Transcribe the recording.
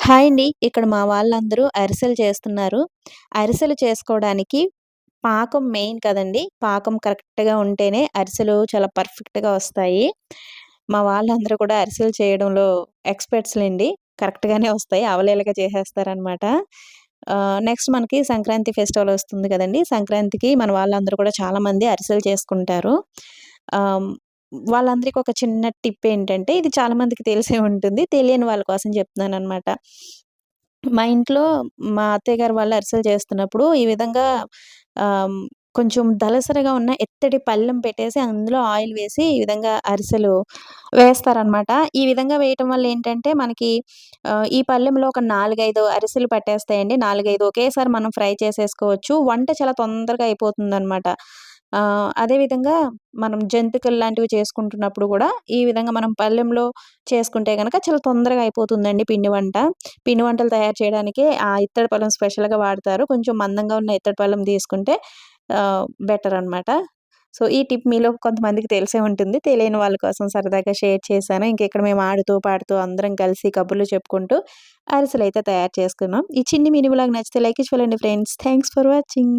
Hi అండి. ఇక్కడ మా వాళ్ళందరూ అరిసెలు చేస్తున్నారు. అరిసెలు చేసుకోవడానికి పాకం మెయిన్ కదండీ! పాకం కరెక్ట్‌గా ఉంటేనే అరిసెలు చాలా పర్ఫెక్ట్‌గా వస్తాయి. మా వాళ్ళందరూ కూడా అరిసెలు చేయడంలో ఎక్స్‌పర్ట్స్‌లెండి. కరెక్ట్‌గానే వస్తాయి. అవలేలుగా చేసేస్తారనమాట. నెక్స్ట్ మనకి సంక్రాంతి ఫెస్టివల్ వస్తుంది కదండి సంక్రాంతికి మన వాళ్ళందరూ కూడా చాలామంది అరిసెలు చేసుకుంటారు. వాళ్ళందరికీ వాళ్ళందరికి ఒక చిన్న టిప్ ఏంటంటే ఇది చాలా మందికి తెలిసే ఉంటుంది. తెలియని వాళ్ళ కోసం చెప్తున్నాను అనమాట మా ఇంట్లో మా అత్తయ్య గారు వాళ్ళు అరిసెలు చేస్తున్నప్పుడు ఈ విధంగా కొంచెం దళసరిగా ఉన్న ఎత్తడి పళ్ళెం పెట్టేసి అందులో ఆయిల్ వేసి ఈ విధంగా అరిసెలు వేస్తారనమాట. ఈ విధంగా వేయటం వల్ల ఏంటంటే మనకి ఈ పళ్ళెంలో ఒక 4, 5 అరిసెలు పట్టేస్తాయండి. 4, 5 ఒకేసారి మనం ఫ్రై చేసేసుకోవచ్చు. వంట చాలా తొందరగా అయిపోతుంది అనమాట అదే విధంగా మనం జంతికలు లాంటివి చేసుకుంటున్నప్పుడు కూడా ఈ విధంగా మనం పళ్ళెంలో చేసుకుంటే కనుక చాలా తొందరగా అయిపోతుందండి పిండి వంట. పిండి వంటలు తయారు చేయడానికి ఆ ఇత్తడి పళ్ళెం స్పెషల్‌గా వాడతారు. కొంచెం మందంగా ఉన్న ఇత్తడి పళ్ళెం తీసుకుంటే బెటర్ అనమాట. సో, ఈ టిప్ మీలో కొంతమందికి తెలిసే ఉంటుంది. తెలియని వాళ్ళ కోసం సరదాగా షేర్ చేశాను. ఇంక ఇక్కడ మేము ఆడుతూ, పాడుతూ అందరం కలిసి కబుర్లు చెప్పుకుంటూ అరిసెలు అయితే తయారు చేసుకున్నాం. ఈ చిన్ని మినిమలాగా నచ్చితే లైక్ ఇచ్చి ఫ్రెండ్స్. Thanks for watching.